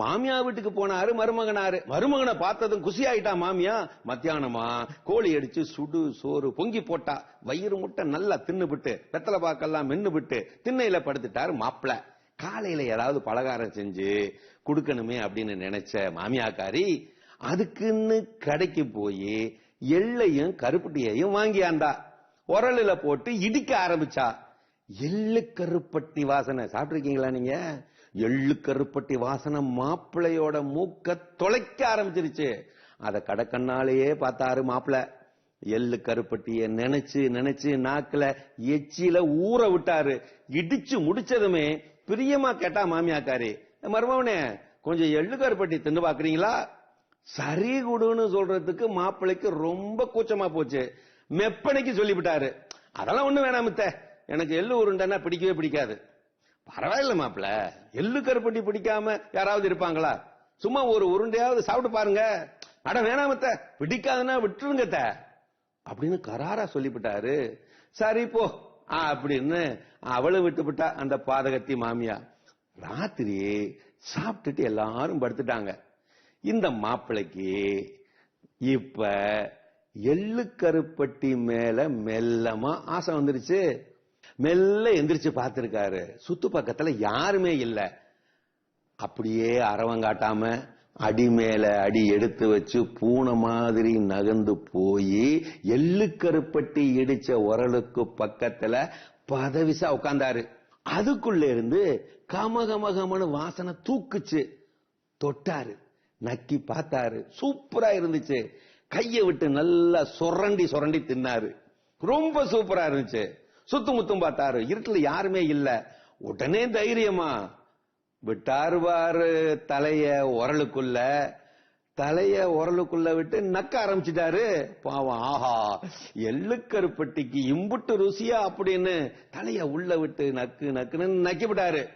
மாமியா வீட்டுக்கு போனாரு மருமகனாரு. மருமகனை பார்த்ததும் குசி ஆயிட்டா மாமியா? மத்தியானமா கோழி அடிச்சு சுடு சோறு பொங்கி போட்டா வயிறு முட்டை நல்லா தின்னுபிட்டு வெத்தலை பாக்கெல்லாம் மென்னு விட்டு திண்ணையில படுத்துட்டாரு மாப்பிள்ள காலையில ஏதாவது பலகாரம் செஞ்சு கொடுக்கணுமே அப்படின்னு நினைச்ச மாமியாக்காரி அதுக்குன்னு கடைக்கு போய் எள்ளையும் கருப்பட்டியையும் வாங்கியாந்தா உரலில் போட்டு இடிக்க ஆரம்பிச்சா. எள்ளு கருப்பட்டி வாசனை சாப்பிட்டுருக்கீங்களா நீங்க? எள்ளு கருப்பட்டி வாசனை மாப்பிள்ளையோட மூக்க தொலைக்க ஆரம்பிச்சிருச்சு. அதை கடக்கண்ணாலேயே பார்த்தாரு மாப்பிள்ள. எள்ளு கருப்பட்டிய நினைச்சு நினைச்சு நாக்குல எச்சில ஊற விட்டாரு. இடிச்சு முடிச்சதுமே பிரியமா கேட்டா மாமியாக்காரு மருமவனே கொஞ்சம் எள்ளு கருப்பட்டி தின்னு பாக்குறீங்களா? சரி குடுன்னு சொல்றதுக்கு மாப்பிள்ளைக்கு ரொம்ப கூச்சமா போச்சு. மெப்பனைக்கு சொல்லிவிட்டாரு. அதெல்லாம் ஒண்ணு வேணாம் மித்த. எனக்கு எள்ளு உருண்டைன்னா பிடிக்கவே பிடிக்காது. பரவாயில்ல மாப்பிள எள்ளு கருப்பட்டி பிடிக்காம யாராவது இருப்பாங்களா? சும்மா ஒரு உருண்டையாவது சாப்பிட்டு பாருங்க. அட வேணாமத்த பிடிக்காதுன்னா விட்டுருங்கத்த. அப்படின்னு கராரா சொல்லிவிட்டாரு. சரி போ. அப்படின்னு அவளை விட்டுவிட்டா அந்த பாதகத்தி மாமியா. ராத்திரி சாப்பிட்டுட்டு எல்லாரும் படுத்துட்டாங்க. இந்த மாப்பிளைக்கு இப்ப எள்ளு கருப்பட்டி மேல மெல்லமா ஆசை வந்துருச்சு. மெல்ல எந்திரிச்சு பார்த்திருக்காரு. சுத்து பக்கத்துல யாருமே இல்ல. அப்படியே அரவங்காட்டாம அடி மேல அடி எடுத்து வச்சு பூனை மாதிரி நகர்ந்து போய் எள்ளு கருப்பட்டி இடிச்ச உரலுக்கு பக்கத்துல பதவிசா உட்கார்ந்தாரு அதுக்குள்ள இருந்து கமகமகமனு வாசனை தூக்குச்சு. தொட்டாரு. நக்கி பார்த்தாரு. சூப்பரா இருந்துச்சு. கையை விட்டு நல்லா சுரண்டி சுரண்டி தின்னாரு. ரொம்ப சூப்பரா இருந்துச்சு. சுத்து முத்தும் பார்த்தாரு. இருட்டுல யாருமே இல்ல. உடனே தைரியமா விட்டாருவாரு தலைய உரலுக்குள்ள. தலைய உரலுக்குள்ள விட்டு நக்க ஆரம்பிச்சிட்டாரு. பாவம் ஆஹா எள்ளுக்கருப்பட்டிக்கு இம்புட்டு ருசியா அப்படின்னு தலைய உள்ள விட்டு நக்கு நக்குன்னு நக்கி விட்டாரு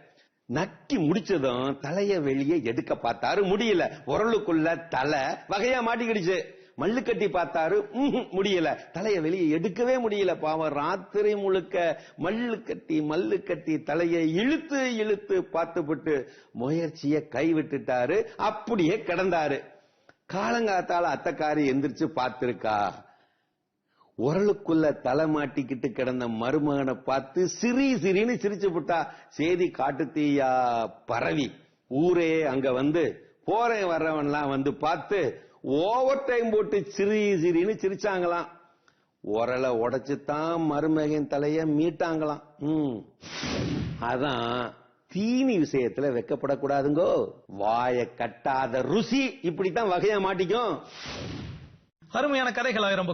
நக்கி முடிச்சதும் தலைய வெளியே எடுக்க பார்த்தாரு. முடியல. உரலுக்குள்ள தலை வகையா மாட்டிக்கிடுச்சு. மல்லு கட்டி பார்த்தாரு முடியல. தலையை வெளியே எடுக்கவே முடியல. பாவம் ராத்திரி முழுக்க மல்லு கட்டி மல்லு கட்டி தலையை இழுத்து இழுத்து பார்த்துவிட்டு முயற்சியை கை விட்டுட்டாரு அப்படியே கிடந்தாரு. காலங்காத்தால அத்தக்காரி எந்திரிச்சு பார்த்திருக்கா? உரலுக்குள்ள தலை மாட்டிக்கிட்டு கிடந்த மருமகனை பார்த்து சிரி சிரின்னு சிரிச்சு விட்டா சேதி காட்டு தீயா பரவி. ஊரே அங்க வந்து போறேன் வர்றவன்லாம் வந்து பார்த்து ஓவர் டைம் போட்டு சிரி சிரின்னு சிரிச்சாங்களாம். உரலை உடைச்சு தான் மருமகன் தலைய மீட்டாங்களாம். ம். அதான் தீனி விஷயத்துல வெக்கப்படக்கூடாதுங்கோ. வாய கட்டாத ருசி இப்படித்தான் வகையா மாட்டிக்கும். அருமையான கதைகள் ஆயிரம்